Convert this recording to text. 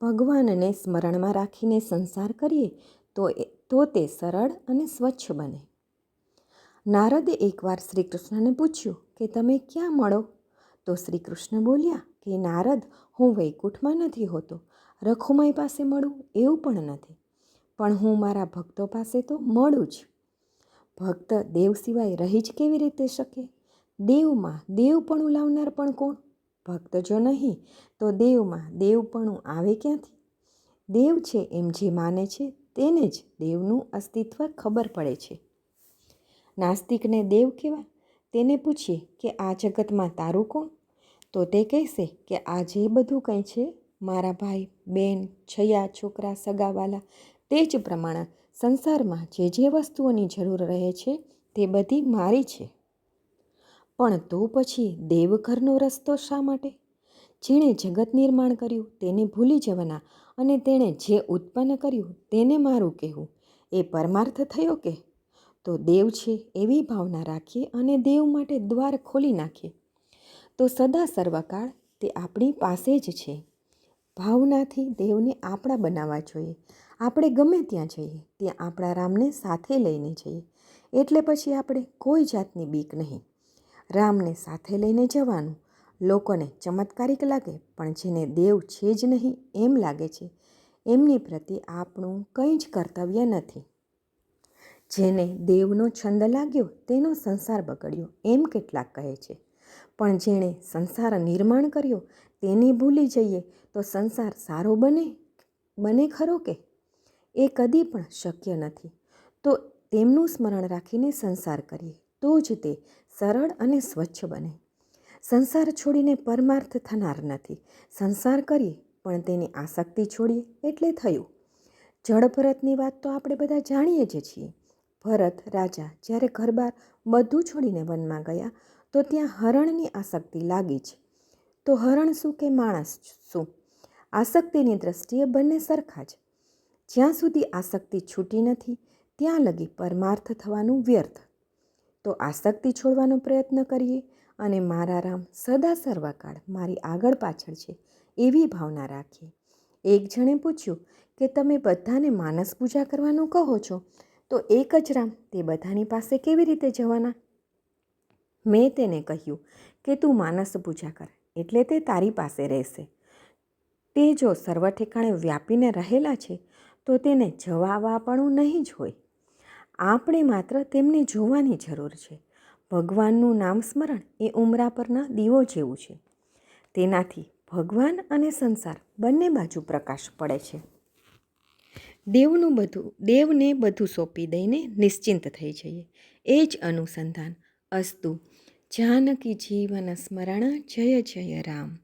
ભગવાનને સ્મરણમાં રાખીને સંસાર કરીએ, તો તો તે સરળ અને સ્વચ્છ બને. નારદે એકવાર શ્રી કૃષ્ણને પૂછ્યું કે, તમે ક્યાં મળો? તો શ્રી કૃષ્ણ બોલ્યા કે, નારદ, હું વૈકુંઠમાં નથી હોતો. રખુમાઈ પાસે મળું એવું પણ નથી. પણ હું મારા ભક્તો પાસે તો મળું જ. ભક્ત દેવ સિવાય રહી જ કેવી રીતે શકે? દેવમાં દેવ પણ ઉલાવનાર પણ કોણ? ભક્ત જો નહીં, તો દેવમાં દેવપણું આવે ક્યાંથી? દેવ છે એમ જે માને છે, તેને જ દેવનું અસ્તિત્વ ખબર પડે છે. નાસ્તિકને દેવ કહેવાય તેને પૂછીએ કે આ જગતમાં તારું કોણ? તો તે કહેશે કે આ જે બધું કંઈ છે, મારા ભાઈ, બેન, છયા, છોકરા, સગાવાલા, તે જ પ્રમાણે સંસારમાં જે જે વસ્તુઓની જરૂર રહે છે, તે બધી મારી છે. પણ તો પછી દેવઘરનો રસ્તો શા માટે? જેણે જગત નિર્માણ કર્યું તેને ભૂલી જવાના અને તેણે જે ઉત્પન્ન કર્યું તેને મારું કહેવું. એ પરમાર્થ થયો કે? તો દેવ છે એવી ભાવના રાખીએ અને દેવ માટે દ્વાર ખોલી નાખીએ. તો સદા સર્વકાળ તે આપણી પાસે જ છે. ભાવનાથી દેવને આપણા બનાવવા જોઈએ. આપણે ગમે ત્યાં જઈએ, ત્યાં આપણા રામને સાથે લઈને જઈએ. એટલે પછી આપણે કોઈ જાતની બીક નહીં. રામને સાથે લઈને જવાનું. લોકોને ચમત્કારિક લાગે, પણ જેને દેવ છે જ નહીં એમ લાગે છે, એમની પ્રતિ આપણું કંઈ જ કર્તવ્ય નથી. જેને દેવનો છંદ લાગ્યો, તેનો સંસાર બગડ્યો, એમ કેટલાક કહે છે. પણ જેણે સંસાર નિર્માણ કર્યો, તેને ભૂલી જઈએ, તો સંસાર સારો બને બને ખરો કે? એ કદી પણ શક્ય નથી. તો તેમનું સ્મરણ રાખીને સંસાર કરીએ, તો જ તે સરળ અને સ્વચ્છ બને. સંસાર છોડીને પરમાર્થ થનાર નથી. સંસાર કરીએ, પણ તેની આસક્તિ છોડીએ એટલે થયું. જળ ભરતની વાત તો આપણે બધા જાણીએ જ છીએ. ભરત રાજા જ્યારે ઘરબાર બધું છોડીને વનમાં ગયા, તો ત્યાં હરણની આસક્તિ લાગી છે તો હરણ શું કે માણસ શું? આસક્તિની દ્રષ્ટિએ બંને સરખા જ. જ્યાં સુધી આસક્તિ છૂટી નથી, ત્યાં લગી પરમાર્થ થવાનું વ્યર્થ. તો આસક્તિ છોડવાનો પ્રયત્ન કરીએ અને મારા રામ સદા સર્વકાળ મારી આગળ પાછળ છે એવી ભાવના રાખીએ. એક જણે પૂછ્યું કે તમે બધાને માનસ પૂજા કરવાનું કહો છો? તો એક જ રામ, તે બધાની પાસે કેવી રીતે જવાના? મેં તેને કહ્યું કે, તું માનસ પૂજા કર, એટલે તે તારી પાસે રહેશે. તે જો સર્વ ઠેકાણે વ્યાપીને રહેલા છે, તો તેને જવાવાપણું નહીં જ હોય. આપણે માત્ર તેમને જોવાની જરૂર છે. ભગવાનનું નામ સ્મરણ એ ઉમરા પરના દીવો જેવું છે. તેનાથી ભગવાન અને સંસાર બંને બાજુ પ્રકાશ પડે છે. દેવનું બધું, દેવને બધું સોંપી દઈને નિશ્ચિંત થઈ જઈએ. એ જ અનુસંધાન અસ્તુ. જાનકી જીવન સ્મરણ જય જય રામ.